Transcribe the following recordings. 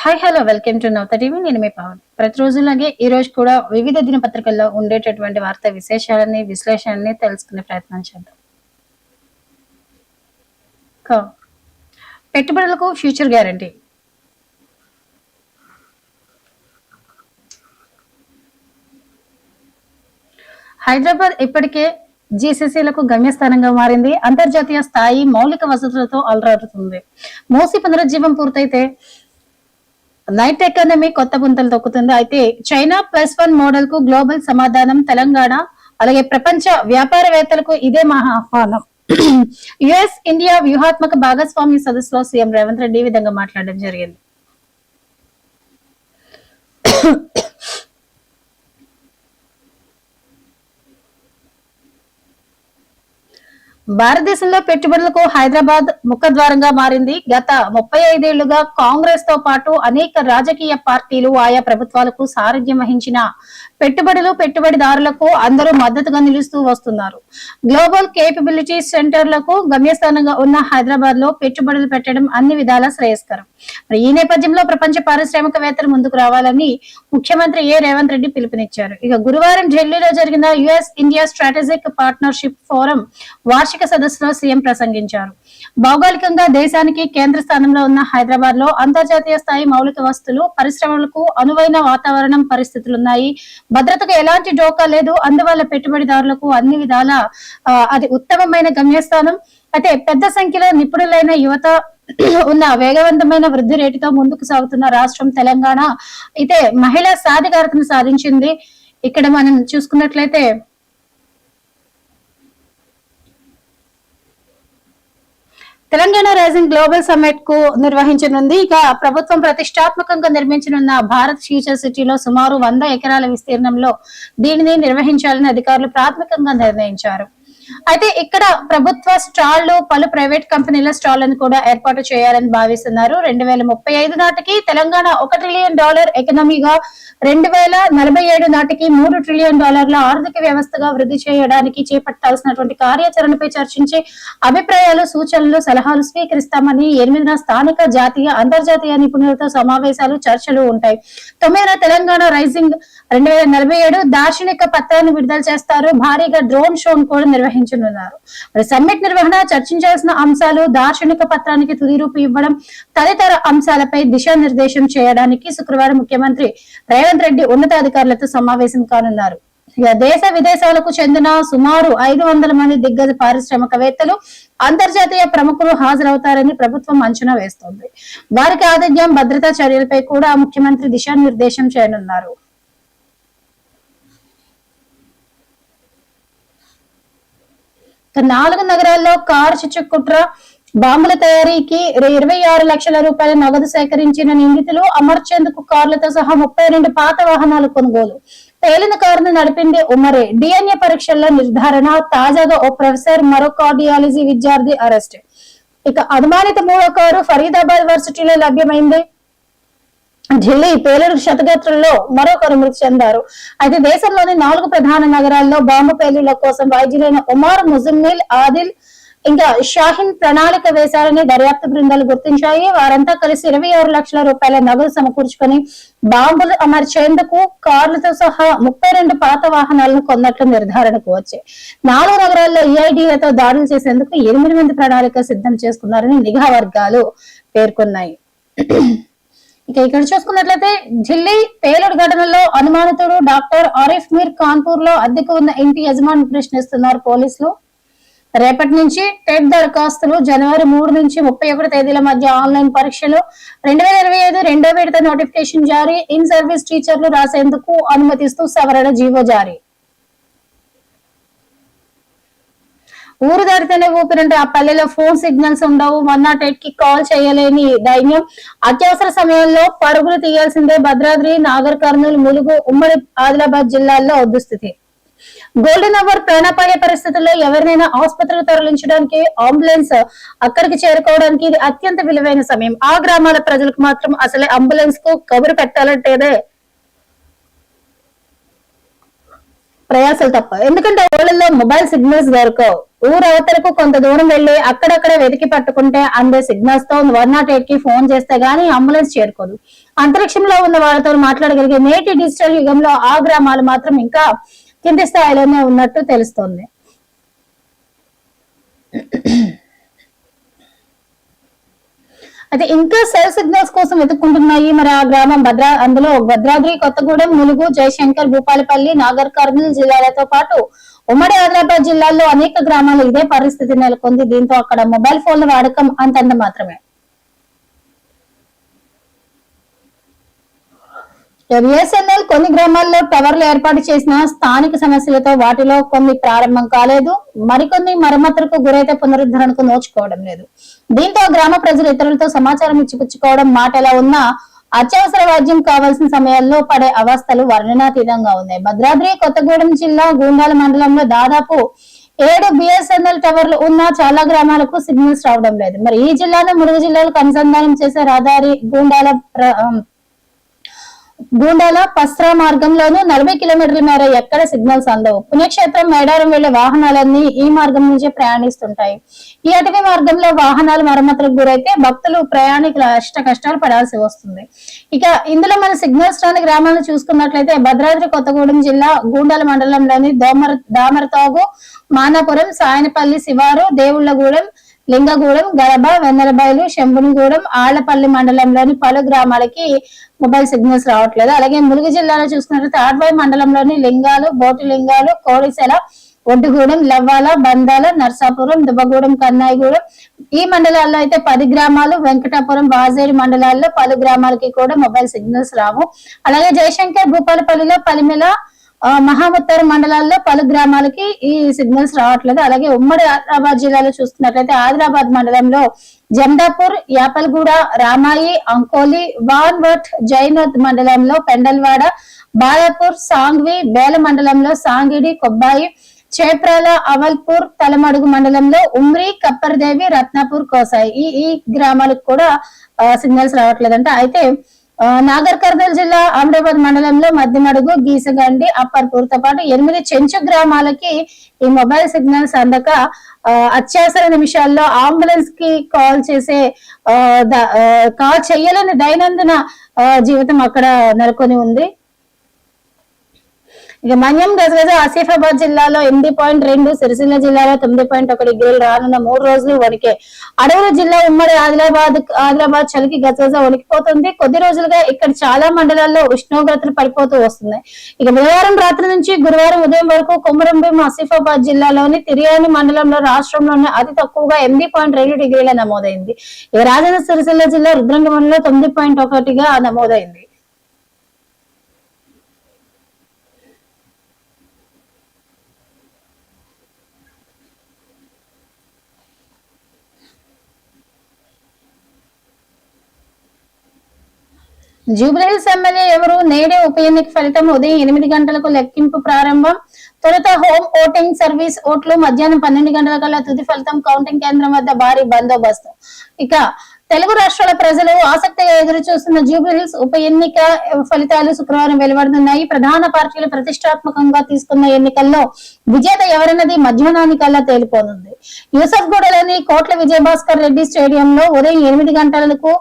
Hi hello welcome to Navata TV నేను మీ పవన్. ప్రతిరోజులాగే ఈ రోజు కూడా వివిధ దినపత్రికల్లో ఉండేటటువంటి వార్తా విశేషాలని విశ్లేషణని తెలుసుకునే ప్రయత్నం చేద్దాం. పెట్టుబడులకు ఫ్యూచర్ గ్యారంటీ. హైదరాబాద్ ఇప్పటికే జీసీసీలకు గమ్యస్థానంగా మారింది. అంతర్జాతీయ స్థాయి మౌలిక వసతులతో అలరాడుతుంది మూసి పునరుజ్జీవం పూర్తయితే నైట్ ఎకానమీ కొత్త పుంతలు తొక్కుతుంది. అయితే చైనా ప్లస్ వన్ మోడల్కు గ్లోబల్ సమాధానం తెలంగాణ అలాగే ప్రపంచ వ్యాపారవేత్తలకు ఇదే మహా ఆహ్వానం. యుఎస్ ఇండియా వ్యూహాత్మక భాగస్వామ్య సదస్సులో సీఎం రేవంత్ రెడ్డి ఈ విధంగా మాట్లాడడం జరిగింది. భారతదేశంలో పెట్టుబడులకు హైదరాబాద్ ముఖద్వారంగా మారింది. గత ముప్పై ఐదేళ్ళుగా కాంగ్రెస్తో పాటు అనేక రాజకీయ పార్టీలు ఆయా ప్రభుత్వాలకు సారథ్యం వహించిన పెట్టుబడులు పెట్టుబడిదారులకు అందరూ మద్దతుగా నిలుస్తూ వస్తున్నారు. గ్లోబల్ కేపబిలిటీ సెంటర్లకు గమ్యస్థానంగా ఉన్న హైదరాబాద్లో పెట్టుబడులు పెట్టడం అన్ని విధాలా శ్రేయస్కరం. మరి ఈ నేపథ్యంలో ప్రపంచ పారిశ్రామికవేత్తలు ముందుకు రావాలని ముఖ్యమంత్రి ఏ రేవంత్ రెడ్డి పిలుపునిచ్చారు. ఇక గురువారం ఢిల్లీలో జరిగిన US India strategic partnership forum వార్షిక సదస్సులో సీఎం ప్రసంగించారు. భౌగోళికంగా దేశానికి కేంద్ర స్థానంలో ఉన్న హైదరాబాద్లో అంతర్జాతీయ స్థాయి మౌలిక వస్తువులు పరిశ్రమలకు అనువైన వాతావరణం పరిస్థితులున్నాయి. భద్రతకు ఎలాంటి డోకా లేదు. అందువల్ల పెట్టుబడిదారులకు అన్ని విధాల ఆ, అది ఉత్తమమైన గమ్యస్థానం. అయితే పెద్ద సంఖ్యలో నిపుణులైన యువత ఉన్న వేగవంతమైన వృద్ధి రేటుతో ముందుకు సాగుతున్న రాష్ట్రం తెలంగాణ. అయితే మహిళా సాధికారతను సాధించింది. ఇక్కడ మనం చూసుకున్నట్లయితే తెలంగాణ రైజింగ్ గ్లోబల్ సమ్మిట్కు నిర్వహించనుంది. ఇక ప్రభుత్వం ప్రతిష్టాత్మకంగా నిర్మించనున్న భారత్ ఫ్యూచర్ సిటీలో సుమారు వంద ఎకరాల విస్తీర్ణంలో దీనిని నిర్వహించాలని అధికారులు ప్రాథమికంగా నిర్ణయించారు. అయితే ఇక్కడ ప్రభుత్వ స్టాళ్ళు పలు ప్రైవేట్ కంపెనీల స్టాళ్ళను కూడా ఏర్పాటు చేయాలని భావిస్తున్నారు. రెండు వేల ముప్పై ఐదు నాటికి తెలంగాణ ఒక ట్రిలియన్ డాలర్ ఎకనమీగా రెండు వేల నలభై ఏడు నాటికి మూడు ట్రిలియన్ డాలర్ల ఆర్థిక వ్యవస్థగా వృద్ధి చేయడానికి చేపట్టాల్సినటువంటి కార్యాచరణపై చర్చించి అభిప్రాయాలు సూచనలు సలహాలు స్వీకరిస్తామని ఎనిమిదిన స్థానిక జాతీయ అంతర్జాతీయ నిపుణులతో సమావేశాలు చర్చలు ఉంటాయి. తొమ్మిదిన తెలంగాణ రైజింగ్ రెండు వేల నలభై ఏడు దార్శనిక పత్రాన్ని విడుదల చేస్తారు. భారీగా డ్రోన్ షోను కూడా నిర్వహించనున్నారు. మరి సమ్మిట్ నిర్వహణ చర్చించాల్సిన అంశాలు దార్శనిక పత్రానికి తుది రూపు ఇవ్వడం తదితర అంశాలపై దిశానిర్దేశం చేయడానికి శుక్రవారం ముఖ్యమంత్రి రేవంత్ రెడ్డి ఉన్నతాధికారులతో సమావేశం కానున్నారు. దేశ విదేశాలకు చెందిన సుమారు ఐదు వందల మంది దిగ్గజ పారిశ్రామికవేత్తలు అంతర్జాతీయ ప్రముఖులు హాజరవుతారని ప్రభుత్వం అంచనా వేస్తోంది. వారికి ఆతిథ్యం భద్రతా చర్యలపై కూడా ముఖ్యమంత్రి దిశానిర్దేశం చేయనున్నారు. నాలుగు నగరాల్లో కారు చిచ్చుకుట్ర బాంబుల తయారీకి ఇరవై ఆరు లక్షల రూపాయల నగదు సేకరించిన నిందితులు అమర్చేందుకు కార్లతో సహా ముప్పై రెండు పాత వాహనాలు కొనుగోలు. పేలిన కారును నడిపింది ఉమరే డిఎన్ఏ పరీక్షల్లో నిర్ధారణ తాజాగా ఓ ప్రొఫెసర్ మరో కార్డియాలజీ విద్యార్థి అరెస్ట్. ఇక అనుమానిత మూడో కారు ఫరీదాబాద్ వర్సిటీలో లభ్యమైంది. ఢిల్లీ పేలుడు క్షతగాత్రుల్లో మరొకరు మృతి చెందారు. అయితే దేశంలోని నాలుగు ప్రధాన నగరాల్లో బాంబు పేలుళ్ళ కోసం వైద్యులైన ఉమార్ ముజమ్మిల్ ఆదిల్ ఇంకా షాహిన్ ప్రణాళిక వేశారని దర్యాప్తు బృందాలు గుర్తించాయి. వారంతా కలిసి ఇరవై ఆరు లక్షల రూపాయల నగదు సమకూర్చుకొని బాంబులు అమర్చేందుకు కార్లతో సహా ముప్పై రెండు పాత వాహనాలను కొన్నట్లు నిర్ధారణకు వచ్చాయి. నాలుగు నగరాల్లో ఈఐడీలతో దాడులు చేసేందుకు ఎనిమిది మంది ప్రణాళిక సిద్ధం చేసుకున్నారని నిఘా వర్గాలు పేర్కొన్నాయి. ఇక ఇక్కడ చూసుకున్నట్లయితే ఢిల్లీ పేలుడు ఘటనలో అనుమానితుడు డాక్టర్ ఆరిఫ్ మీర్ కాన్పూర్లో అద్దెకు ఉన్న ఇంటి యజమాని ప్రశ్నిస్తున్నారు పోలీసులు. రేపటి నుంచి టెట్ దరఖాస్తులు జనవరి మూడు నుంచి ముప్పై ఒకటి తేదీల మధ్య ఆన్లైన్ పరీక్షలు. రెండు వేల ఇరవై ఐదు రెండో విడత నోటిఫికేషన్ జారీ. ఇన్ సర్వీస్ టీచర్లు రాసేందుకు అనుమతిస్తూ సవరణ జీవో జారీ. ఊరు దారితేనే ఊపిరంటే ఆ పల్లెలో ఫోన్ సిగ్నల్స్ ఉండవు. వన్ నాట్ ఎయిట్కి కాల్ చేయలేని దైన్యం అత్యవసర సమయంలో పరుగులు తీయాల్సిందే భద్రాద్రి నాగర్ కర్నూలు ములుగు ఉమ్మడి ఆదిలాబాద్ జిల్లాల్లో దుస్థితి. గోల్డెన్ అవర్ ప్రాణాపాయ పరిస్థితుల్లో ఎవరినైనా ఆసుపత్రికి తరలించడానికి అంబులెన్స్ అక్కడికి చేరుకోవడానికి ఇది అత్యంత విలువైన సమయం. ఆ గ్రామాల ప్రజలకు మాత్రం అసలే అంబులెన్స్కు కబురు పెట్టాలంటేదే ప్రయాసాలు తప్ప. ఎందుకంటే ఊళ్ళల్లో మొబైల్ సిగ్నల్స్ దొరకవు. ఊరవతలకు కొంత దూరం వెళ్ళి అక్కడక్కడ వెతికి పట్టుకుంటే అందే సిగ్నల్స్తో వన్ నాట్ ఎయిట్కి ఫోన్ చేస్తే గానీ అంబులెన్స్ చేరుకోదు. అంతరిక్షంలో ఉన్న వాళ్ళతో మాట్లాడగలిగే నేటి డిజిటల్ యుగంలో ఆ గ్రామాలు మాత్రం ఇంకా కింది స్థాయిలోనే ఉన్నట్టు తెలుస్తోంది. అయితే ఇంకా సెల్ సిగ్నల్స్ కోసం వెతుక్కుంటున్నాయి మరి ఆ గ్రామం భద్రా అందులో భద్రాద్రి కొత్తగూడెం ములుగు జయశంకర్ భూపాలపల్లి నాగర్ కర్నూలు జిల్లాలతో పాటు ఉమ్మడి ఆదిలాబాద్ జిల్లాల్లో అనేక గ్రామాలు ఇదే పరిస్థితి నెలకొంది. దీంతో అక్కడ మొబైల్ ఫోన్ల వాడకం అంతంత మాత్రమే. బిఎస్ఎన్ఎల్ కొన్ని గ్రామాల్లో టవర్లు ఏర్పాటు చేసిన స్థానిక సమస్యలతో వాటిలో కొన్ని ప్రారంభం కాలేదు. మరికొన్ని మరమ్మతులకు గురైతే పునరుద్ధరణకు నోచుకోవడం లేదు. దీంతో గ్రామ ప్రజలు ఇతరులతో సమాచారం ఇచ్చిపుచ్చుకోవడం మాట ఎలా ఉన్నా అత్యవసర వైద్యం కావాల్సిన సమయాల్లో పడే అవస్థలు వర్ణనాతీతంగా ఉన్నాయి. భద్రాద్రి కొత్తగూడెం జిల్లా గూండాల మండలంలో దాదాపు ఏడు బిఎస్ఎన్ఎల్ టవర్లు ఉన్న చాలా గ్రామాలకు సిగ్నల్స్ రావడం లేదు. మరి ఈ జిల్లాను మురుగు జిల్లాలకు అనుసంధానం చేసే రహదారి గూండాల ప్ర- గూండాల పస్రా మార్గంలోనూ నలభై కిలోమీటర్ల మేర ఎక్కడ సిగ్నల్స్ అందవు. పుణ్యక్షేత్రం మేడారం వెళ్ళే వాహనాలన్నీ ఈ మార్గం నుంచే ప్రయాణిస్తుంటాయి. ఈ అటవీ మార్గంలో వాహనాలు మరమ్మతులకు గురైతే భక్తులు ప్రయాణికుల అష్ట కష్టాలు పడాల్సి వస్తుంది. ఇక ఇందులో మన సిగ్నల్స్ రాని గ్రామాలను చూసుకున్నట్లయితే భద్రాద్రి కొత్తగూడెం జిల్లా గూండాల మండలంలోని దోమర దామరతాగు మానాపురం సాయనపల్లి శివారు దేవుళ్ళగూడెం లింగగూడెం గరబ వెన్నెలబైలు శంభునిగూడెం ఆళ్ళపల్లి మండలంలోని పలు గ్రామాలకి మొబైల్ సిగ్నల్స్ రావట్లేదు. అలాగే ములుగు జిల్లాలో చూసుకున్నట్లయితే ఆడ్వాయి మండలంలోని లింగాలు బోటి లింగాలు కోడిసెల ఒడ్డుగూడెం లవ్వాల బందాల నర్సాపురం దుబ్బగూడెం కన్నాయిగూడెం ఈ మండలాల్లో అయితే పది గ్రామాలు వెంకటాపురం బాజేరి మండలాల్లో పలు గ్రామాలకి కూడా మొబైల్ సిగ్నల్స్ రావు. అలాగే జయశంకర్ భూపాలపల్లిలో పలిమెల మహాముత్తర మండలాల్లో పలు గ్రామాలకి ఈ సిగ్నల్స్ రావట్లేదు. అలాగే ఉమ్మడి ఆదిలాబాద్ జిల్లాలో చూసుకున్నట్లయితే ఆదిలాబాద్ మండలంలో జందాపూర్ యాపల్గూడ రామాయి అంకోలి వాన్వట్ జైనోత్ మండలంలో పెండల్వాడ బాలాపూర్ సాంగ్వి బేల మండలంలో సాంగిడి కొబ్బాయి చేప్రాల అవల్పూర్ తలమడుగు మండలంలో ఉమ్రి కప్పర్దేవి రత్నాపూర్ కోసాయి. ఈ ఈ గ్రామాలకు కూడా సిగ్నల్స్ రావట్లేదంట. అయితే నాగర్ కర్నూలు జిల్లా అమరాబాద్ మండలంలో మధ్యమడుగు గీసగండి అప్పర్పూర్తో పాటు ఎనిమిది చెంచు గ్రామాలకి ఈ మొబైల్ సిగ్నల్స్ అందక అత్యవసర నిమిషాల్లో అంబులెన్స్కి కాల్ చేసే కాల్ చేయలేని దైనందిన ఆ, జీవితం అక్కడ నెలకొని ఉంది. ఇక మన్యం గజగజ ఆసిఫాబాద్ జిల్లాలో ఎనిమిది పాయింట్ రెండు సిరిసిల్ల జిల్లాలో తొమ్మిది పాయింట్ ఒక డిగ్రీలు రానున్న మూడు రోజులు వణికే. అడవుల జిల్లా ఉమ్మడి ఆదిలాబాద్ ఆదిలాబాద్ చలికి గజగజ వణికిపోతుంది. కొద్ది రోజులుగా ఇక్కడ చాలా మండలాల్లో ఉష్ణోగ్రతలు పడిపోతూ వస్తున్నాయి. ఇక బుధవారం రాత్రి నుంచి గురువారం ఉదయం వరకు కొమరంభీం ఆసిఫాబాద్ జిల్లాలోని తిరియాని మండలంలో రాష్ట్రంలోనే అతి తక్కువగా ఎనిమిది పాయింట్ రెండు డిగ్రీల నమోదైంది. ఇక రాజన్న సిరిసిల్ల జిల్లా రుద్రంగమంలో తొమ్మిది పాయింట్ ఒకటిగా నమోదైంది. జూబ్లీహిల్స్ ఎమ్మెల్యే ఎవరు? నేడే ఉప ఎన్నిక ఫలితం ఉదయం ఎనిమిది గంటలకు లెక్కింపు ప్రారంభం. తొలుత హోమ్ ఓటింగ్ సర్వీస్ ఓట్లు మధ్యాహ్నం పన్నెండు గంటల కల్లా తుది ఫలితం కౌంటింగ్ కేంద్రం వద్ద భారీ బందోబస్తు. ఇక తెలుగు రాష్ట్రాల ప్రజలు ఆసక్తిగా ఎదురు చూస్తున్న జూబ్లీహిల్స్ ఉప ఎన్నిక ఫలితాలు శుక్రవారం వెలువడుతున్నాయి. ప్రధాన పార్టీలు ప్రతిష్టాత్మకంగా తీసుకున్న ఎన్నికల్లో విజేత ఎవరన్నది మధ్యాహ్నానికల్లా తేలిపోనుంది. యూసఫ్ గూడలోని కోట్ల విజయభాస్కర్ రెడ్డి స్టేడియంలో ఉదయం ఎనిమిది గంటలకు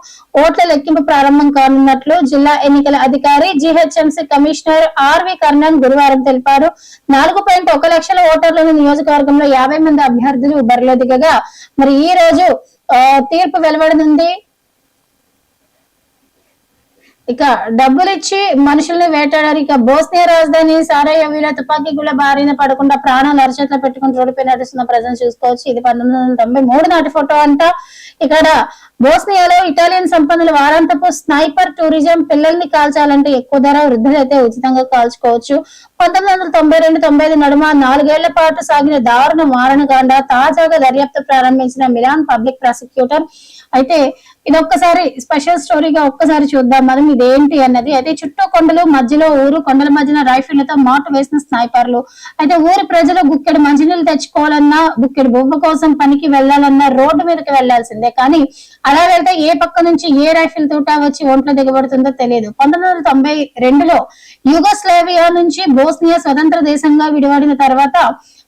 ఓట్ల లెక్కింపు ప్రారంభం కానున్నట్లు జిల్లా ఎన్నికల అధికారి జిహెచ్ఎంసీ కమిషనర్ ఆర్వి కర్ణన్ గురువారం తెలిపారు. నాలుగు పాయింట్ ఒక లక్షల ఓటర్లను నియోజకవర్గంలో యాభై మంది అభ్యర్థులు బరిలో దిగగా మరి ఈ రోజు తీర్పు వెలువడనుంది ఇక డబ్బులు ఇచ్చి మనుషుల్ని వేటాడారు. ఇక బోస్నియా రాజధాని సారాయవిలో తుపాకీ గుళ్ళ బారిన పడకుండా ప్రాణాలు అరచేతిలో పెట్టుకుని రోడ్డుపై నడుస్తున్న ప్రజలు చూసుకోవచ్చు. ఇది పంతొమ్మిది వందల తొంభై మూడు నాటి ఫోటో అంట. ఇక్కడ బోస్నియాలో ఇటాలియన్ సంపన్నుల వారాంతపు స్నైపర్ టూరిజం పిల్లల్ని కాల్చాలంటే ఎక్కువ ధర వృద్ధులైతే ఉచితంగా కాల్చుకోవచ్చు. పంతొమ్మిది వందల తొంభై రెండు తొంభై ఐదు నడుమ నాలుగేళ్ళ పాటు సాగిన దారుణ మారణకాండ తాజాగా దర్యాప్తు ప్రారంభించిన మిలాన్ పబ్లిక్ ప్రాసిక్యూటర్ అయితే ఇది ఒక్కసారి స్పెషల్ స్టోరీగా ఒక్కసారి చూద్దాం. మనం ఇదేంటి అన్నది. అయితే చుట్టూ కొండలు మధ్యలో ఊరు కొండల మధ్యన రైఫిళ్ళతో మాటు వేసిన స్నైపర్లు. అయితే ఊరి ప్రజలు గుక్కెడు మంచినీళ్ళు తెచ్చుకోవాలన్నా గుక్కెడు బొమ్మ కోసం పనికి వెళ్ళాలన్నా రోడ్డు మీదకి వెళ్ళాల్సిందే కానీ అలా వెళ్తే ఏ పక్క నుంచి ఏ రైఫిల్ తోట వచ్చి ఒంట్లో దిగబడుతుందో తెలియదు. పంతొమ్మిది వందల తొంభై రెండులో యుగోస్లేవియా నుంచి బోస్నియా స్వతంత్ర దేశంగా విడివడిన తర్వాత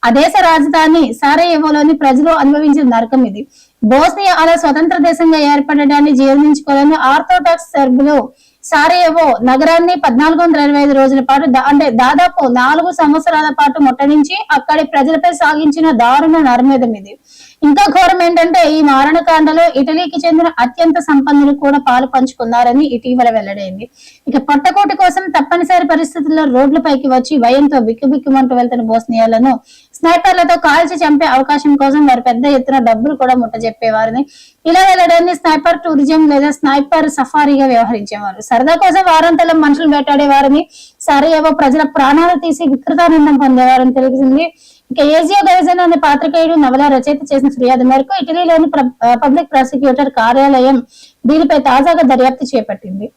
ఆ దేశ రాజధాని సారయేవోలోని ప్రజలు అనుభవించిన నరకం ఇది. బోస్నియా అలా స్వతంత్ర దేశంగా ఏర్పడడాన్ని జీర్ణించుకోవాలని ఆర్థోడాక్స్ సర్బులు సారేవో నగరాన్ని పద్నాలుగు వందల ఇరవై ఐదు రోజుల పాటు అంటే దాదాపు నాలుగు సంవత్సరాల పాటు ముట్టడించి అక్కడి ప్రజలపై సాగించిన దారుణ నరమేధం ఇది. ఇంకా ఘోరం ఏంటంటే ఈ మారణకాండలో ఇటలీకి చెందిన అత్యంత సంపన్నులు కూడా పాలు పంచుకున్నారని ఇటీవల వెల్లడైంది. ఇక పొట్టకోటి కోసం తప్పనిసరి పరిస్థితుల్లో రోడ్లపైకి వచ్చి భయంతో బిక్కుబిక్కుమంటూ వెళ్తున్న బోస్నియాలను స్నైపర్లతో కాల్చి చంపే అవకాశం కోసం వారు పెద్ద ఎత్తున డబ్బులు కూడా ముట్టజెప్పేవారని. ఇలా వెళ్ళడాన్ని స్నైపర్ టూరిజం లేదా స్నైపర్ సఫారీగా వ్యవహరించేవారు. సరదా కోసం వారంతలో మనుషులు వేటాడేవారని. సరేవో ప్రజల ప్రాణాలు తీసి వికృతానందం పొందేవారని తెలిసింది ఇక ఏజియో గైజన్ అనే పాత్రికేయుడు నవల రచయిత చేసిన ఫిర్యాదు మేరకు ఇటలీలోని పబ్లిక్ ప్రాసిక్యూటర్ కార్యాలయం దీనిపై తాజాగా దర్యాప్తు చేపట్టింది.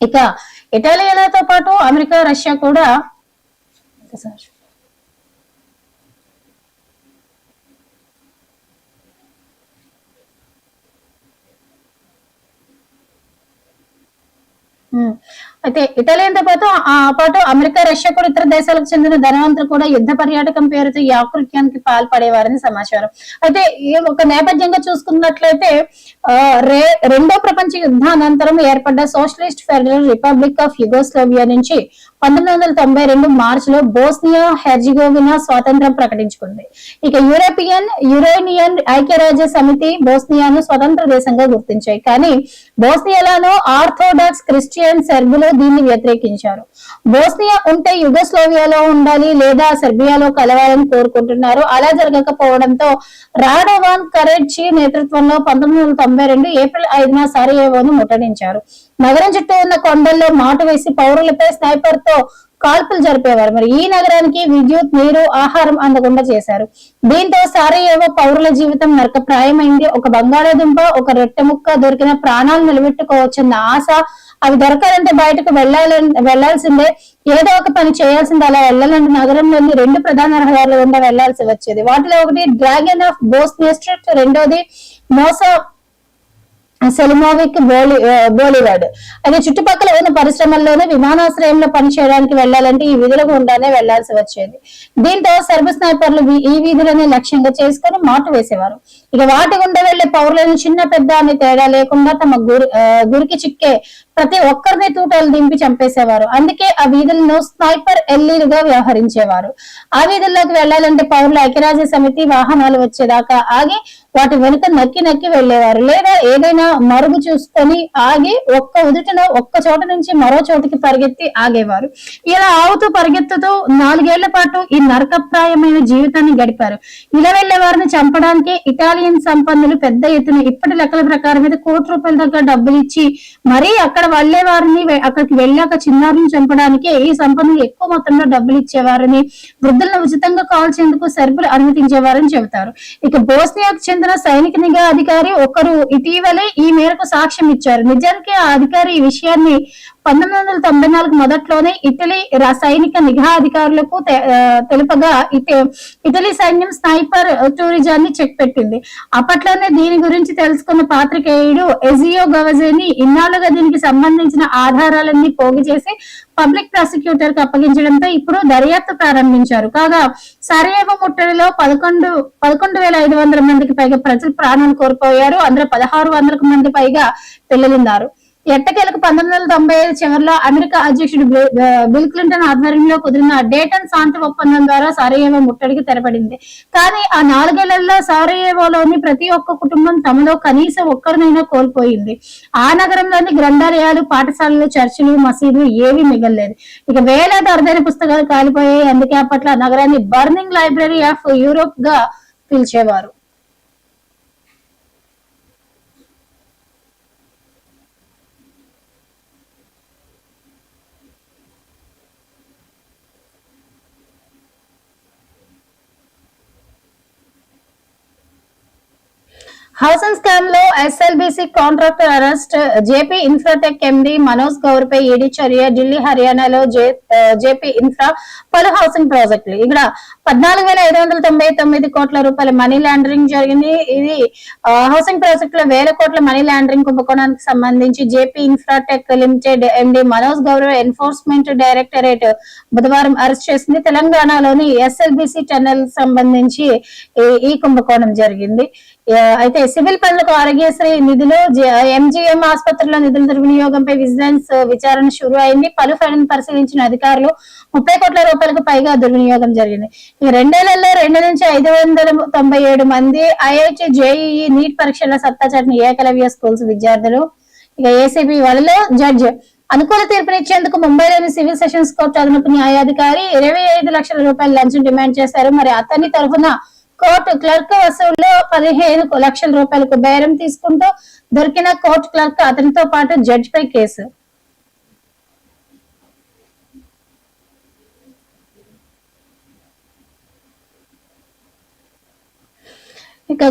ఇక ఇటాలియన్లతో పాటు అమెరికా రష్యా కూడా అయితే ఇటాలియన్తో పాటు ఆ పాటు అమెరికా రష్యా కూడా ఇతర దేశాలకు చెందిన ధనవంతులు కూడా యుద్ధ పర్యాటకం పేరుతో ఈ ఆకృత్యానికి పాల్పడేవారని సమాచారం. అయితే ఒక నేపథ్యంగా చూసుకున్నట్లయితే రెండో ప్రపంచ యుద్ధానంతరం ఏర్పడ్డ socialist federal republic of Yugoslavia నుంచి పంతొమ్మిది వందల తొంభై రెండు మార్చ్లో బోస్నియా హెర్జిగోవినా స్వాతంత్రం ప్రకటించుకుంది. ఇక యూరోపియన్ యురేనియన్ ఐక్యరాజ్య సమితి బోస్నియాను స్వతంత్ర దేశంగా గుర్తించాయి. కానీ బోస్నియాలో ఆర్థోడాక్స్ క్రిస్టియన్ సెర్బులు లో దీన్ని వ్యతిరేకించారు. బోస్నియా ఉంటే యుగస్లోవియాలో ఉండాలి లేదా సెర్బియాలో కలవాలని కోరుకుంటున్నారు. అలా జరగకపోవడంతో రాడోవాన్ కరెడ్చి నేతృత్వంలో పంతొమ్మిది వందల తొంభై రెండు ఏప్రిల్ ఐదున సారయేవోను ముట్టడించారు. నగరం చుట్టూ ఉన్న కొండల్లో మాటు వేసి పౌరులపై స్నైపర్తో కాల్పులు జరిపేవారు. మరి ఈ నగరానికి విద్యుత్ నీరు ఆహారం అందకుండా చేశారు. దీంతో సారయేవో పౌరుల జీవితం నరకప్రాయమైంది. ఒక బంగాళాదుంప ఒక రొట్టె ముక్క దొరికిన ప్రాణాలు నిలబెట్టుకోవచ్చన్న ఆశ అవి దొరకాలంటే బయటకు వెళ్ళాలని వెళ్ళాల్సిందే ఏదో ఒక పని చేయాల్సిందే. అలా వెళ్ళాలంటే నగరంలోని రెండు ప్రధాన రహదారులు గుండా వెళ్ళాల్సి వచ్చేది. వాటిలో ఒకటి డ్రాగన్ ఆఫ్ బోస్ డిస్ట్రిక్ట్ రెండోది మోసా సెలిమోవిక్ బోలి ఆ, బోలివాడ్. అయితే చుట్టుపక్కల ఉన్న పరిశ్రమల్లోనే విమానాశ్రయంలో పనిచేయడానికి వెళ్ళాలంటే ఈ విధులు గుండానే వెళ్ళాల్సి వచ్చేది. దీంతో సర్వ స్నైపర్లు ఈ వీధులని లక్ష్యంగా చేసుకొని మాటు వేసేవారు. ఇక వాటి గుండా వెళ్ళే పౌరులను చిన్న పెద్ద అని తేడా లేకుండా తమ గురి గురికి చిక్కే ప్రతి ఒక్కరిని తూటలు దింపి చంపేసేవారు. అందుకే ఆ వీధులను స్నైపర్ ఎల్లీలుగా వ్యవహరించేవారు. ఆ వీధుల్లోకి వెళ్ళాలంటే పౌరుల ఐక్యరాజ్య సమితి వాహనాలు వచ్చేదాకా ఆగి వాటి వెనుక నక్కి నక్కి వెళ్ళేవారు లేదా ఏదైనా మరుగు చూసుకొని ఆగి ఒక్క ఉదుటిన ఒక్క చోట నుంచి మరో చోటికి పరిగెత్తి ఆగేవారు. ఇలా ఆవుతూ పరిగెత్తుతూ నాలుగేళ్ళ పాటు ఈ నరకప్రాయమైన జీవితాన్ని గడిపారు. ఇలా వెళ్ళే వారిని చంపడానికి ఇటాలియన్ సంపన్నులు పెద్ద ఎత్తున ఇప్పటి లెక్కల ప్రకారం మీద కోటి రూపాయల దగ్గర డబ్బులు ఇచ్చి మరీ అక్కడ వెళ్ళే వారిని అక్కడికి వెళ్ళాక చిన్నారులను చంపడానికి ఈ సంపన్నులు ఎక్కువ మొత్తంలో డబ్బులు ఇచ్చేవారని వృద్ధులను ఉచితంగా కాల్చేందుకు సరుకులు అనుమతించేవారని చెబుతారు. ఇక బోస్నియాకు చెందిన సైనిక నిఘా అధికారి ఒకరు ఇటీవలే ఈ మేరకు సాక్ష్యం ఇచ్చారు. నిజానికి ఆ అధికారి ఈ విషయాన్ని పంతొమ్మిది వందల తొంభై నాలుగు మొదట్లోనే ఇటలీ రా- సైనిక నిఘా అధికారులకు తెలుపగా ఇటలీ సైన్యం స్నైపర్ టూరిజాన్ని చెక్ పెట్టింది. అప్పట్లోనే దీని గురించి తెలుసుకున్న పాత్రికేయుడు ఎజియో గవజేని ఇన్నాళ్ళుగా దీనికి సంబంధించిన ఆధారాలన్నీ పోగు చేసి పబ్లిక్ ప్రాసిక్యూటర్కు అప్పగించడంతో ఇప్పుడు దర్యాప్తు ప్రారంభించారు. కాగా సరేవ ముట్టడిలో పదకొండు పదకొండు వేల ఐదు వందల మందికి పైగా ప్రజలు ప్రాణాలు కోల్పోయారు. అందులో పదహారు వందలకు మంది పైగా పిల్లలున్నారు. ఎట్టకేలకు పంతొమ్మిది వందల తొంభై ఐదు చివరిలో అమెరికా అధ్యక్షుడు బిల్ క్లింటన్ ఆధ్వర్యంలో కుదిరిన డేటన్ శాంతి ఒప్పందం ద్వారా సారయేవో ముట్టడికి తెరపడింది. కానీ ఆ నాలుగేళ్ళలో సారయేవోలోని ప్రతి ఒక్క కుటుంబం తమలో కనీసం ఒక్కరినైనా కోల్పోయింది. ఆ నగరంలోని గ్రంథాలయాలు పాఠశాలలు చర్చిలు మసీదులు ఏవి మిగలలేదు. ఇక వేలాది అరుదైన పుస్తకాలు కాలిపోయాయి. అందుకే అప్పట్లో ఆ నగరాన్ని బర్నింగ్ లైబ్రరీ ఆఫ్ యూరోప్గా పిలిచేవారు. హౌసింగ్ స్కామ్లో SLBC contractor arrest JP Infratech MD Manoj Gaur పై ఈడీ చర్య ఢిల్లీ హర్యానాలో జేపీ ఇన్ఫ్రా పలు హౌసింగ్ ప్రాజెక్టులు. ఇక్కడ పద్నాలుగు వేల ఐదు వందల తొంభై తొమ్మిది కోట్ల రూపాయల మనీ లాండరింగ్ జరిగింది. ఇది హౌసింగ్ ప్రాజెక్టులో వేల కోట్ల మనీ లాండరింగ్ కుంభకోణానికి సంబంధించి JP Infratech limited MD Manoj Gaurav enforcement directorate బుధవారం అరెస్ట్ చేసింది. తెలంగాణలోని ఎస్ఎల్బిసి టెన్నెల్ సంబంధించి ఈ- కుంభకోణం జరిగింది. అయితే సివిల్ పనులకు ఆరోగ్యశ్రీ నిధులు ఎంజీఎం ఆసుపత్రిలో నిధుల దుర్వినియోగంపై విజిలెన్స్ విచారణ షురు అయింది పలు ఫైన్ పరిశీలించిన అధికారులు ముప్పై కోట్ల రూపాయలకు పైగా దుర్వినియోగం జరిగింది. ఇక రెండేళ్ళలో రెండు నుంచి ఐదు వందల తొంభై ఏడు మంది ఐఐటి జేఈఈ నీట్ పరీక్షల సత్తా చాటిన ఏకలవ్య స్కూల్స్ విద్యార్థులు. ఇక ఏసీబీ వాళ్ళలో జడ్జ్ అనుకూల తీర్పునిచ్చేందుకు ముంబైలోని సివిల్ సెషన్స్ కోర్టు అదనపు న్యాయాధికారి ఇరవై ఐదు లక్షల రూపాయల లంచం డిమాండ్ చేశారు. మరి అతని తరఫున కోర్టు క్లర్క్ వసూల్లో పదిహేను లక్షల రూపాయలకు బేరం తీసుకుంటూ దొరికిన కోర్టు క్లర్క్ అతనితో పాటు జడ్జిపై కేసు. ఇక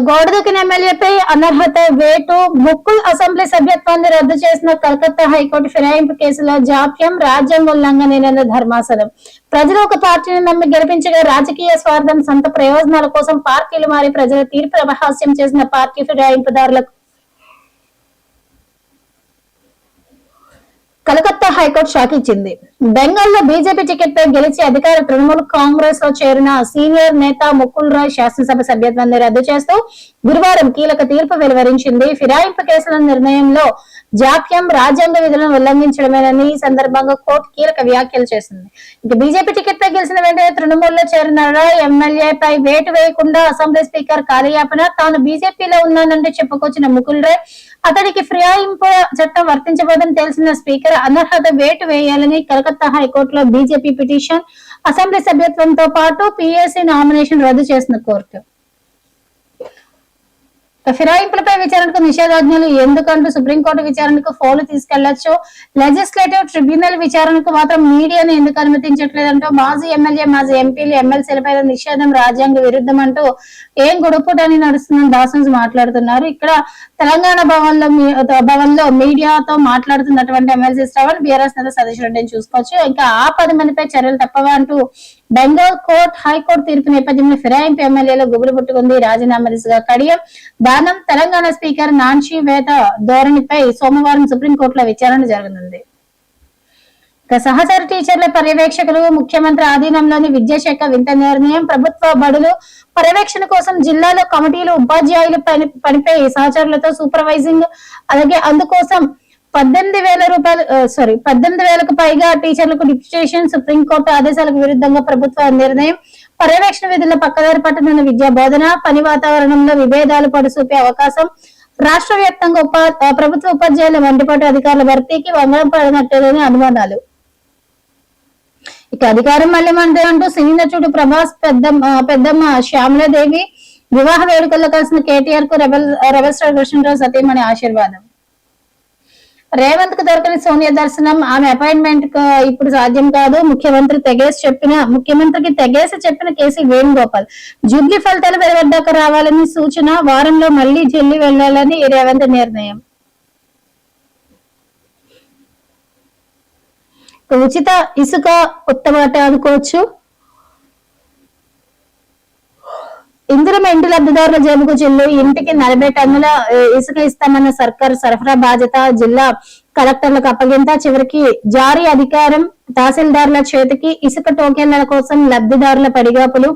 ఎమ్మెల్యేపై అనర్హత వేటు ముక్కుల్ అసెంబ్లీ సభ్యత్వాన్ని రద్దు చేసిన కలకత్తా హైకోర్టు ఫిరాయింపు కేసులో జాప్యం రాజ్యాంగ ఉల్లంఘన ధర్మాసనం. ప్రజలు ఒక పార్టీని నమ్మి గెలిపించగా రాజకీయ స్వార్థం సొంత ప్రయోజనాల కోసం పార్టీలు మారి ప్రజల తీర్పు అపహాస్యం చేసిన పార్టీ ఫిరాయింపుదారులకు కలకత్తా హైకోర్టు షాక్ ఇచ్చింది. బెంగాల్లో బీజేపీ టికెట్ పై గెలిచి అధికార తృణమూల్ కాంగ్రెస్లో చేరిన సీనియర్ నేత ముకుల్ రాయ్ శాసనసభ సభ్యత్వాన్ని రద్దు చేస్తూ గురువారం కీలక తీర్పు వెలువరించింది. ఫిరాయింపు కేసుల నిర్ణయంలో జాప్యం రాజ్యాంగ విధులను ఉల్లంఘించడమేనని ఈ సందర్భంగా కోర్టు కీలక వ్యాఖ్యలు చేసింది. ఇక బీజేపీ టికెట్ పై గెలిచిన వెంటనే తృణమూల్లో చేరిన ఎమ్మెల్యేపై వేటు వేయకుండా అసెంబ్లీ స్పీకర్ కార్యయాపన తాను బీజేపీలో ఉన్నానంటే చెప్పుకొచ్చిన ముకుల్ రాయ్ అతడికి ఫిరాయింపు చట్టం వర్తించబోదని తెలిసిన స్పీకర్ అనర్హత వేటు వేయాలని కలకత్తా హైకోర్టులో బీజేపీ పిటిషన్ అసెంబ్లీ సభ్యత్వంతో పాటు పిఎస్సి నామినేషన్ రద్దు చేసిన కోర్టు. ఫిరాయింపులపై విచారణకు నిషేధాజ్ఞలు ఎందుకంటూ సుప్రీంకోర్టు విచారణకు ఫోన్లు తీసుకెళ్ళొచ్చు. లెజిస్లేటివ్ ట్రిబ్యునల్ విచారణకు మాత్రం మీడియాను ఎందుకు అనుమతించట్లేదంటూ మాజీ ఎమ్మెల్యే మాజీ ఎంపీలు ఎమ్మెల్సీలపై నిషేధం రాజ్యాంగ విరుద్ధం అంటూ ఏం గొడవపుటని నడుస్తుందని దాసన్స్ మాట్లాడుతున్నారు. ఇక్కడ తెలంగాణ భవన్ భవన్లో భవన్లో మీడియాతో మాట్లాడుతున్నటువంటి ఎమ్మెల్సీ శ్రవణ్ బీఆర్ఎస్ నేత సతీష్ రెడ్డిని చూసుకోవచ్చు. ఇంకా ఆ పది మందిపై చర్యలు తప్పవా అంటూ బెంగాల్ కోర్ట్ హైకోర్టు తీర్పు నేపథ్యంలో ఫిరాయింపు ఎమ్మెల్యేలో గుబులు పుట్టుకుంది రాజీనామా దిశగా కడియం. దానం తెలంగాణ స్పీకర్ నాన్షీ వేద ధోరణిపై సోమవారం సుప్రీంకోర్టులో విచారణ జరగనుంది. సహచర టీచర్ల పర్యవేక్షకులు ముఖ్యమంత్రి ఆధీనంలోని విద్యాశాఖ వింత నిర్ణయం ప్రభుత్వ బడులు పర్యవేక్షణ కోసం జిల్లాలో కమిటీలు ఉపాధ్యాయుల పని పనిపై సహచరులతో సూపర్వైజింగ్ అలాగే అందుకోసం పద్దెనిమిది వేల రూపాయలు సారీ పద్దెనిమిది వేలకు పైగా టీచర్లకు డిప్యుటేషన్ సుప్రీంకోర్టు ఆదేశాలకు విరుద్ధంగా ప్రభుత్వ నిర్ణయం పర్యవేక్షణ విధుల్లో పక్కదారి పట్టనున్న విద్యా బోధన పని వాతావరణంలో విభేదాలు పడుసూపే అవకాశం రాష్ట్ర వ్యాప్తంగా ఉపా ప్రభుత్వ ఉపాధ్యాయుల మండిపాటు అధికారుల భర్తీకి వంగడం పడినట్టుగానే అనుమానాలు. ఇక అధికారం మళ్ళీ మంటే అంటూ సినీ నటుడు ప్రభాస్ పెద్దమ్మ పెద్దమ్మ శ్యామలాదేవి వివాహ వేడుకల్లో కలిసిన కేటీఆర్కు రెబల్ రెబల్ స్టార్ కృష్ణరావు సతీమణి ఆశీర్వాదం. రేవంత్కు దొరకని సోనియా దర్శనం ఆమె అపాయింట్మెంట్ ఇప్పుడు సాధ్యం కాదు. ముఖ్యమంత్రి తెగేసి చెప్పిన ముఖ్యమంత్రికి తెగేసి చెప్పిన కేసీ వేణుగోపాల్. జూబ్లీ ఫలితాలు వెలువడ్డాక రావాలని సూచన వారంలో మళ్ళీ ఢిల్లీ వెళ్ళాలని రేవంత్ నిర్ణయం. ఉచిత ఇసుక ఉత్తమాట అనుకోవచ్చు. ఇందిరం ఇంటి లబ్ధిదారుల జేబుకు జిల్లా ఇంటికి నలభై టన్నుల ఇసుక ఇస్తామన్న సర్కార్ సరఫరా బాధ్యత జిల్లా కలెక్టర్లకు అప్పగింత చివరికి జారీ అధికారం తహసీల్దారుల చేతికి ఇసుక టోకెన్ల కోసం లబ్ధిదారుల పడిగాపులు.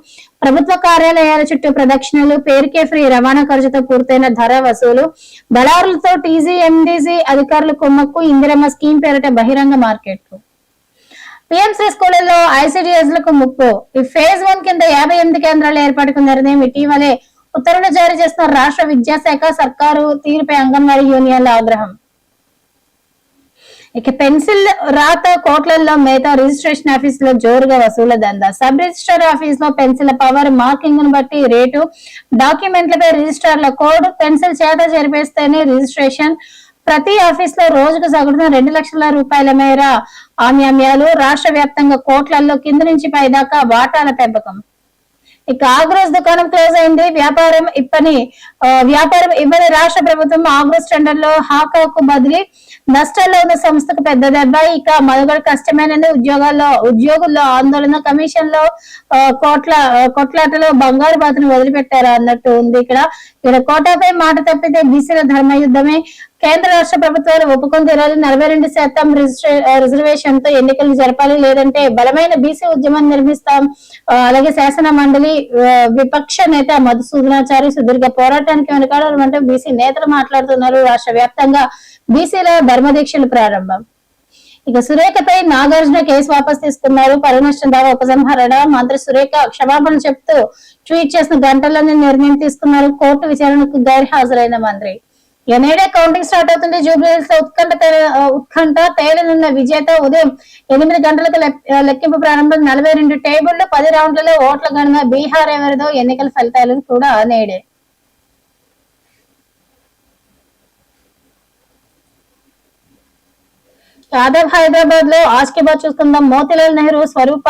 ప్రభుత్వ కార్యాలయాల చుట్టూ ప్రదక్షిణలు పేరుకే ఫ్రీ రవాణా ఖర్చుతో పూర్తయిన ధర వసూలు. దళారులతో టీజీ ఎండీజీ అధికారుల కొమ్మకు ఇందిరమ్మ స్కీమ్ పేరిట బహిరంగ మార్కెట్లు. పిఎంసీ స్కూళ్ళలో ఐసీడీఎస్లకు ముప్పు. ఈ ఫేజ్ వన్ కింద యాభై ఎనిమిది కేంద్రాలు ఏర్పాటుకు నిర్ణయం ఇటీవలే ఉత్తర్వులు జారీ చేస్తున్న రాష్ట్ర విద్యాశాఖ సర్కారు తీరుపై అంగన్వాడీ యూనియన్ల ఆగ్రహం. ఇక పెన్సిల్ రాత కోట్లలో మిగతా రిజిస్ట్రేషన్ ఆఫీస్లో జోరుగా వసూల దందా. సబ్ రిజిస్టర్ ఆఫీస్లో పెన్సిల్ పవర్ మార్కింగ్ను బట్టి రేటు డాక్యుమెంట్లపై రిజిస్టర్ల కోడ్ పెన్సిల్ చేత జరిపేస్తేనే రిజిస్ట్రేషన్ ప్రతి ఆఫీస్లో రోజుకు సగటున రెండు లక్షల రూపాయల మేర ఆమ్యామ్యాలు రాష్ట్ర వ్యాప్తంగా కోట్లల్లో కింద నుంచి పైదాకా వాటాల పెంపకం. ఇక ఆగ్రోస్ దుకాణం క్లోజ్ అయింది. వ్యాపారం ఇప్పని వ్యాపారం ఇవ్వని రాష్ట్ర ప్రభుత్వం ఆగ్రోస్ టెండర్లో హాకాకు బదిలీ. నష్టాల్లో ఉన్న సంస్థకు పెద్ద దెబ్బ. ఇక మనుగడ కష్టమైన ఉద్యోగాల్లో ఉద్యోగుల్లో ఆందోళన. కమిషన్లో కోట్ల కొట్లాటలో బంగారు బాతను వదిలిపెట్టారు అన్నట్టు ఉంది ఇక్కడ. ఇక్కడ కోటాపై మాట తప్పితే బీసీల ధర్మ యుద్ధమే కేంద్ర రాష్ట్ర ప్రభుత్వాలు ఒప్పుకొని తీరాలి. నలభై రెండు శాతం రిజర్వేషన్తో ఎన్నికలు జరపాలి. లేదంటే బలమైన బీసీ ఉద్యమం నిర్మిస్తాం. అలాగే శాసన మండలి విపక్ష నేత మధుసూదనాచారి సుదీర్ఘ పోరాటానికి వెనుకాడాలంటే బీసీ నేతలు మాట్లాడుతున్నారు. రాష్ట్ర వ్యాప్తంగా బీసీల ధర్మదీక్షలు ప్రారంభం. ఇక సురేఖపై నాగార్జున కేసు వాపస్ తీసుకున్నారు. పరినష్టం దావా ఉపసంహరణ. మంత్రి సురేఖ క్షమాపణ చెప్తూ ట్వీట్ చేసిన గంటల్లోనే నిర్ణయం తీసుకున్నారు. కోర్టు విచారణకు గైర్హాజరైన మంత్రి. ఇక నేడే కౌంటింగ్ స్టార్ట్ అవుతుంది జూబ్లీహిల్స్లో ఉత్కంఠ తేల- ఆ, ఉత్కంఠ తేలనున్న విజేత ఉదయం ఎనిమిది గంటలకు లెక్- ఆ, లెక్కింపు ప్రారంభం నలభై రెండు టేబుళ్ళు పది రౌండ్లలో ఓట్ల గణన బీహార్ ఎవరిదో ఎన్నికల ఫలితాలు కూడా నేడే యాదవ్ హైదరాబాద్లో ఆస్కిబాద్ చూసుకుందాం. మోతిలాల్ నెహ్రూ స్వరూప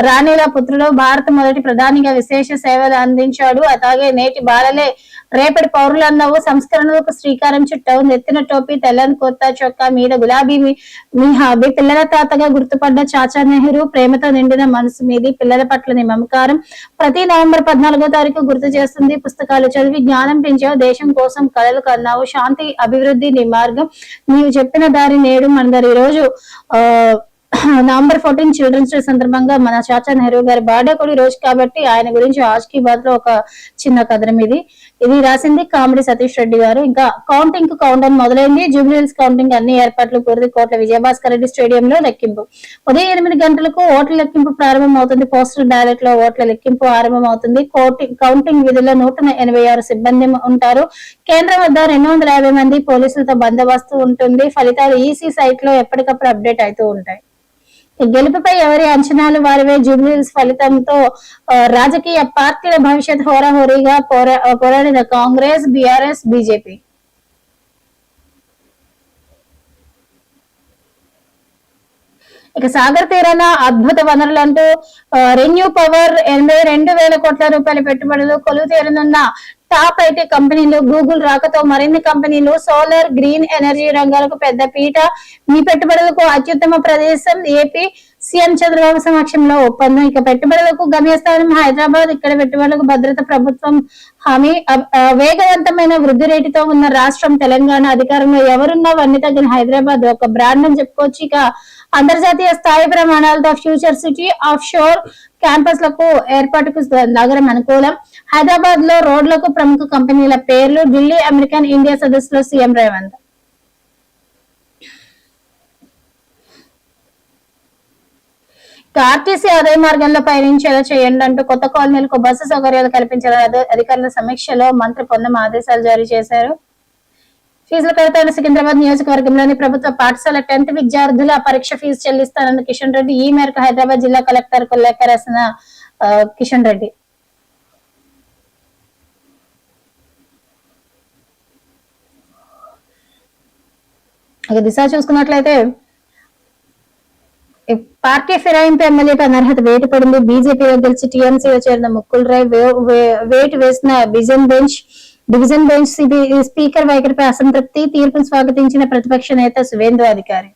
రాణిల పుత్రుడు భారత మొదటి ప్రధానిగా విశేష సేవలు అందించాడు. అలాగే నేటి బాలలే రేపటి పౌరులు అన్నవు సంస్కరణలకు శ్రీకారం చుట్టావు. నెత్తిన టోపీ తెల్లని కొత్త చొక్కా మీద గులాబీ మీ- మీ హాబీ పిల్లల తాతగా గుర్తుపడ్డ చాచా నెహ్రూ ప్రేమతో నిండిన మనసు మీది. పిల్లల పట్ల నీ మమకారం ప్రతి నవంబర్ పద్నాలుగో తారీఖు గుర్తు చేస్తుంది. పుస్తకాలు చదివి జ్ఞానం పెంచావు. దేశం కోసం కలలు కన్నావు. శాంతి అభివృద్ధి నీ మార్గం. నీవు చెప్పిన దారి నేడు మనదరి ఈరోజు రోజు ఆ నవంబర్ ఫోర్టీన్ చిల్డ్రన్స్ డే సందర్భంగా మన చాచా నెహ్రూ గారి బర్త్డే కూడా రోజు కాబట్టి ఆయన గురించి ఆజ్కి బాత్లో ఒక చిన్న కథనం ఇది. ఇది రాసింది కామెడీ సతీష్ రెడ్డి గారు. ఇంకా కౌంటింగ్కు కౌంట్ డౌన్ మొదలైంది. జూబ్లీహిల్స్ కౌంటింగ్ అన్ని ఏర్పాట్లు పూర్తి. కోట్ల విజయభాస్కర్ రెడ్డి స్టేడియం లో లెక్కింపు. ఉదయం ఎనిమిది గంటలకు ఓట్ల లెక్కింపు ప్రారంభం అవుతుంది పోస్టల్ బ్యాలెట్లో ఓట్ల లెక్కింపు ప్రారంభం అవుతుంది కౌంటింగ్ కౌంటింగ్ విధుల్లో నూట ఎనభై ఆరు సిబ్బంది ఉంటారు. కేంద్రం వద్ద రెండు వందల యాభై మంది పోలీసులతో బందోబస్తు ఉంటుంది. ఫలితాలు ఈసీ సైట్లో ఎప్పటికప్పుడు అప్డేట్ అవుతూ ఉంటాయి. గెలుపుపై ఎవరి అంచనాలు వారివే జూబ్లీస్ ఫలితంతో రాజకీయ పార్టీల భవిష్యత్ హోరాహోరీగా పోరా పోరాడిన కాంగ్రెస్ బీఆర్ఎస్ బీజేపీ. ఇక సాగర్ తీరాన అద్భుత వనరులంటూ రెన్యూ పవర్ ఎనభై రెండు వేల కోట్ల రూపాయల పెట్టుబడులు కొలువు తీరనున్న టాప్ ఐటీ కంపెనీలు గూగుల్ రాకతో మరిన్ని కంపెనీలు సోలార్ గ్రీన్ ఎనర్జీ రంగాలకు పెద్ద పీట. మీ పెట్టుబడులకు అత్యుత్తమ ప్రదేశం ఏపీ. సీఎం చంద్రబాబు సమక్షంలో ఒప్పందం. ఇక పెట్టుబడులకు గమ్యస్థానం హైదరాబాద్. ఇక్కడ పెట్టుబడులకు భద్రత ప్రభుత్వం హామీ. వేగవంతమైన వృద్ధి రేటుతో ఉన్న రాష్ట్రం తెలంగాణ అధికారంలో ఎవరున్నా వన్నీ తగిన హైదరాబాద్ ఒక బ్రాండ్ అని చెప్పుకోవచ్చు. ఇక అంతర్జాతీయ స్థాయి ప్రమాణాలతో ఫ్యూచర్ సిటీ ఆఫ్ షోర్ క్యాంపస్లకు ఏర్పాటుకు నగరం అనుకూలం. హైదరాబాద్లో రోడ్లకు ప్రముఖ కంపెనీల పేర్లు ఢిల్లీ అమెరికన్ ఇండియా సదస్సులో సీఎం రేవంత్. ఆర్టీసీ అదే మార్గంలో పయనించేలా చేయండి అంటూ కొత్త కాలనీలకు బస్సు సౌకర్యాలు కల్పించాలని అధికారుల సమీక్షలో మంత్రి పొందం ఆదేశాలు జారీ చేశారు. ఫీజుల కడతాను సికింద్రాబాద్ నియోజకవర్గంలోని ప్రభుత్వ పాఠశాల టెన్త్ విద్యార్థుల పరీక్ష ఫీజు చెల్లిస్తానన్న కిషన్ రెడ్డి ఈ మేరకు హైదరాబాద్ జిల్లా కలెక్టర్కు లేఖ రాసిన కిషన్ రెడ్డి. ఇక దిశ చూసుకున్నట్లయితే పార్టీ ఫిరాయింపు ఎమ్మెల్యేపై అనర్హత వేటు పడింది బీజేపీలో గెలిచి టీఎంసీలో చేరిన ముక్కుల్ రాయ్ వేటు వేసిన బిజన్ బెంచ్ డివిజన్ బెంచ్ స్పీకర్ వైఖరిపై అసంతృప్తి తీర్పును స్వాగతించిన ప్రతిపక్ష నేత సువేందు అధికారి.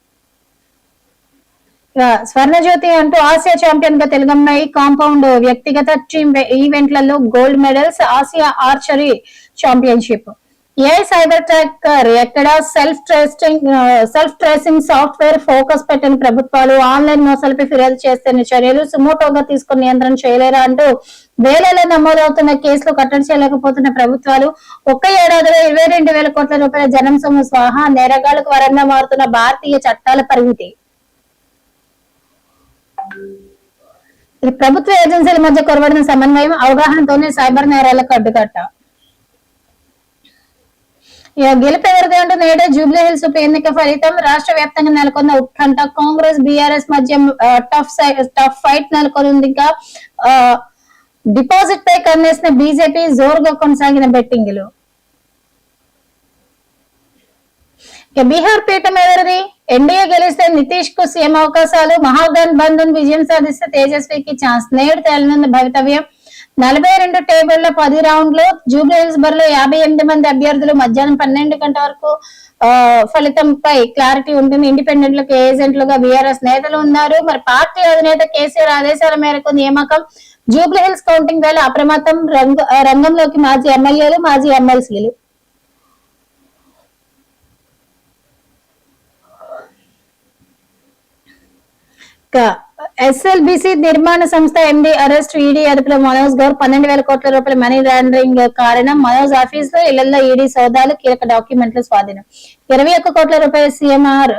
స్వర్ణజ్యోతి అంటూ ఆసియా ఛాంపియన్గా తెలుగమ్మాయి కాంపౌండ్ వ్యక్తిగత team ఈవెంట్లలో gold medals Asia archery championship. ఏ సైబర్ ట్రాకర్ ఎక్కడ self tracing self tracing software focus పెట్టని ప్రభుత్వాలు ఆన్లైన్ మోసాలపై ఫిర్యాదు చేస్తున్న చర్యలు సుమోటోగా తీసుకుని నియంత్రణ చేయలేరా అంటూ వేలలో నమోదవుతున్న కేసులు కట్టడి చేయలేకపోతున్న ప్రభుత్వాలు ఒక్క ఏడాదిలో ఇరవై రెండు వేల కోట్ల రూపాయల జనం సొమ్ము స్వాహా నేరగాళ్ళకు వరంగా మారుతున్న భారతీయ చట్టాల పరిమితి. ఇది ప్రభుత్వ ఏజెన్సీల మధ్య కొరబడిన సమన్వయం అవగాహనతోనే సైబర్ నేరాలకు అడ్డుకట్ట. గెలుపు ఎవరిదే ఉంటుంది నేడే జూబ్లీ హిల్స్ ఉప ఎన్నిక ఫలితం రాష్ట్ర వ్యాప్తంగా నెలకొన్న ఉత్కంఠ. కాంగ్రెస్ బీఆర్ఎస్ మధ్య టఫ్ టఫ్ ఫైట్ నెలకొంది ఇంకా డిపాజిట్ పై కన్నేసిన బీజేపీ జోరుగా కొనసాగిన బెట్టింగ్లు. ఇక బీహార్ పీఠం ఎవరిది? ఎన్డీఏ గెలిస్తే నితీష్కు సీఎం అవకాశాలు మహాగన్ బంధన్ విజయం సాధిస్తే తేజస్వికి ఛాన్స్. నేడు తేలనున్న భవితవ్యం. నలభై రెండు టేబుల్ పది రౌండ్లు జూబ్లీహిల్స్ బరిలో యాభై ఎనిమిది మంది అభ్యర్థులు మధ్యాహ్నం పన్నెండు గంటల వరకు ఫలితంపై క్లారిటీ ఉంటుంది. ఇండిపెండెంట్లకు ఏజెంట్లుగా బీఆర్ఎస్ నేతలు ఉన్నారు. మరి పార్టీ అధినేత కేసీఆర్ ఆదేశాల మేరకు నియామకం. జూబ్లీహిల్స్ కౌంటింగ్ వేళ అప్రమత్తం రంగ రంగంలోకి మాజీ ఎమ్మెల్యేలు మాజీ ఎమ్మెల్సీలు. ఎస్ఎల్బిసి నిర్మాణ సంస్థ ఎండి అరెస్ట్ ఈడీ అదుపులో మనోజ్ గౌర్ పన్నెండు వేల కోట్ల రూపాయల మనీ లాండరింగ్ కారణం మనోజ్ ఆఫీస్లో ఇళ్ళలో ఈడీ సోదాలు కీలక డాక్యుమెంట్లు స్వాధీనం. ఇరవై ఒక్క కోట్ల రూపాయల సీఎంఆర్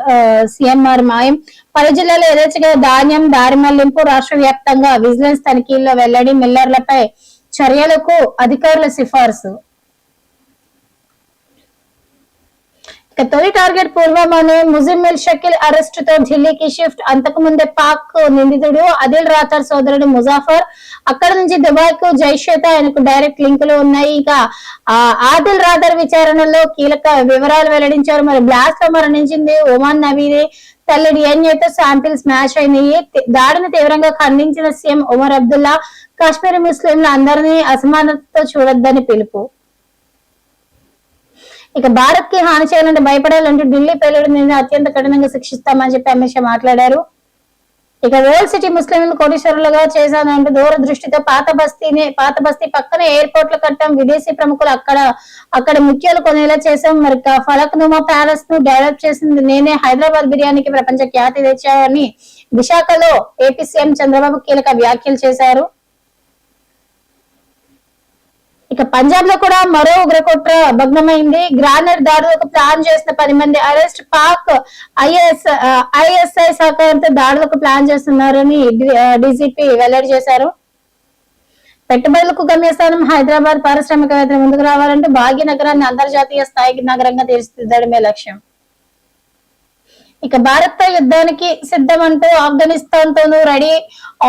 సీఎంఆర్ మాయం. పలు జిల్లాలో ఎదర్చగా ధాన్యం దారి మళ్ళింపు రాష్ట్ర వ్యాప్తంగా విజిలెన్స్ తనిఖీల్లో వెల్లడి మిల్లర్లపై చర్యలకు అధికారుల సిఫార్సు. తొలి టార్గెట్ పుల్వామాని ముజిమిల్ షకిల్ అరెస్ట్తో ఢిల్లీకి షిఫ్ట్. అంతకు ముందే పాక్ నిందితుడు అదిల్ రాథర్ సోదరుడు ముజాఫర్. అక్కడ నుంచి దుబాయ్కు జైషేత ఆయనకు డైరెక్ట్ లింకులు ఉన్నాయి. ఇక ఆదిల్ రాథర్ విచారణలో కీలక వివరాలు వెల్లడించారు. మరి బ్లాస్ట్లో మరణించింది ఒమాన్ నవీది తల్లి డిఎన్ఏతో శాంపిల్ స్మాష్ అయినాయి. దాడిని తీవ్రంగా ఖండించిన సీఎం ఉమర్ అబ్దుల్లా. కాశ్మీరీ ముస్లింలు అందరినీ అసమానతతో చూడొద్దని పిలుపు. ఇక భారత్కి హాని చేయాలంటే భయపడాలంటూ ఢిల్లీ పేలుడు మీద అత్యంత కఠినంగా శిక్షిస్తామని చెప్పి అమిత్ షా మాట్లాడారు. ఇక ఓల్డ్ సిటీ ముస్లింలు కోటీశ్వరులుగా చేశానంటూ దూరదృష్టితో పాత బస్తీని పాత బస్తీ పక్కన ఎయిర్పోర్ట్లు కట్టాం. విదేశీ ప్రముఖులు అక్కడ అక్కడ ముఖ్యాలు కొనేలా చేశాం. మరి క- ఫలక్ నుమా ప్యాలెస్ను డెవలప్ చేసింది నేనే. హైదరాబాద్ బిర్యానీకి ప్రపంచ ఖ్యాతి తెచ్చానని విశాఖలో ఏపీ సీఎం చంద్రబాబు కీలక వ్యాఖ్యలు చేశారు. ఇక పంజాబ్లో కూడా మరో ఉగ్రకుట్ర భగ్నమైంది. గ్రానైట్ దాడులకు ప్లాన్ చేసిన పది మంది అరెస్ట్. పాక్ ఐఎస్ ఐఎస్ఐ సహకారంతో దాడులకు ప్లాన్ చేస్తున్నారని డీజీపీ వెల్లడి చేశారు. పెట్టుబడులకు గమ్యస్థానం హైదరాబాద్ పారిశ్రామికవేత్తలు ముందుకు రావాలంటే భాగ్యనగరాన్ని అంతర్జాతీయ స్థాయికి నగరంగా తీర్చిదిద్దడమే లక్ష్యం. ఇక భారత్ యుద్ధానికి సిద్ధమంటూ ఆఫ్ఘనిస్తాన్ తోనూ ready.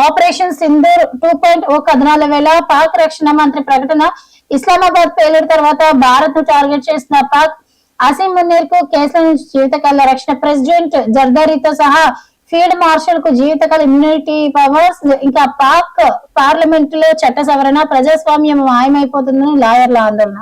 Operation Sindoor two point O కథనాల వేళ పాక్ రక్షణ మంత్రి ప్రకటన ఇస్లామాబాద్ పేలుడు తర్వాత భారత్ను టార్గెట్ చేసిన పాక్ అసీం మున్నీర్కు కేసుల నుంచి జీవితకాల రక్షణ ప్రెసిడెంట్ జర్దారీతో సహా ఫీల్డ్ మార్షల్కు జీవితకాల ఇమ్యూనిటీ పవర్స్ ఇంకా పాక్ పార్లమెంట్లో చట్ట సవరణ ప్రజాస్వామ్యం మాయమైపోతుందని లాయర్ల ఆందోళన.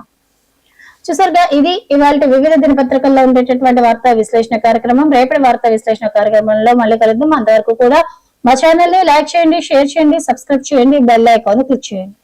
చూసారుగా ఇది ఇవాళ వివిధ దినపత్రికల్లో ఉండేటటువంటి వార్తా విశ్లేషణ కార్యక్రమం. రేపటి వార్తా విశ్లేషణ కార్యక్రమంలో మళ్ళీ కలుద్దాం. అంతవరకు కూడా మా ఛానల్ లైక్ చేయండి షేర్ చేయండి సబ్స్క్రైబ్ చేయండి బెల్ ఐకాన్ క్లిక్ చేయండి.